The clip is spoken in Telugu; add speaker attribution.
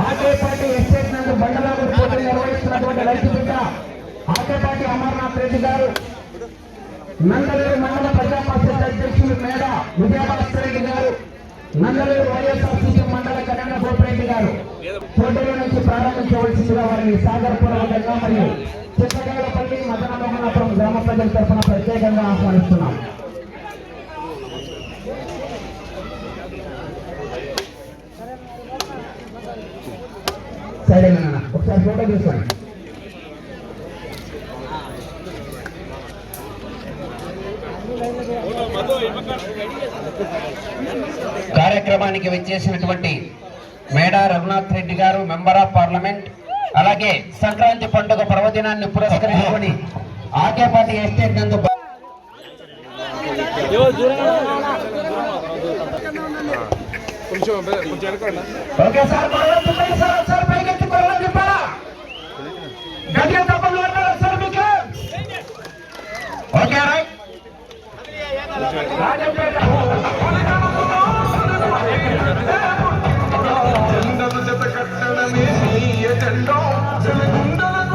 Speaker 1: ఆకేపాటి ఎస్టేట్ నందు బండలాగుడు పోటీ నిర్వహిస్తున్నటువంటి రైతు బిడ్డ ఆకేపాటి అమర్నాథ్ రెడ్డి గారు. నందలూరు మండల ప్రజా పరిషత్ అధ్యక్షులు మేడ విజయభాస్కర్ రెడ్డి గారు నందలేరు వైఎస్ఆర్సీపీ మండల కళ్యాణ గోపిరెడ్డి గారు. పోటీల నుంచి ప్రారంభించవలసిందిగా వారిని సాగరపూర్వకంగా మరియు చిత్తగలపల్లి మదన మోహనాపురం గ్రామ ప్రజల తరఫున ప్రత్యేకంగా ఆహ్వానిస్తున్నాం. నాన్న ఒకసారి ఫోటో తీసుకోండి.
Speaker 2: కార్యక్రమానికి విచ్చేసినటువంటి మేడా రఘునాథ్ రెడ్డి గారు మెంబర్ ఆఫ్ పార్లమెంట్ అలాగే సంక్రాంతి పండుగ పర్వదినాన్ని పురస్కరించుకొని ఆకేపాటి ఎస్టేట్ నందు
Speaker 3: కొంచెం కొంచెం వెనకండి
Speaker 1: ఓకే సార్ సార్ మీకు ఓకే రైట్ రాజంపేట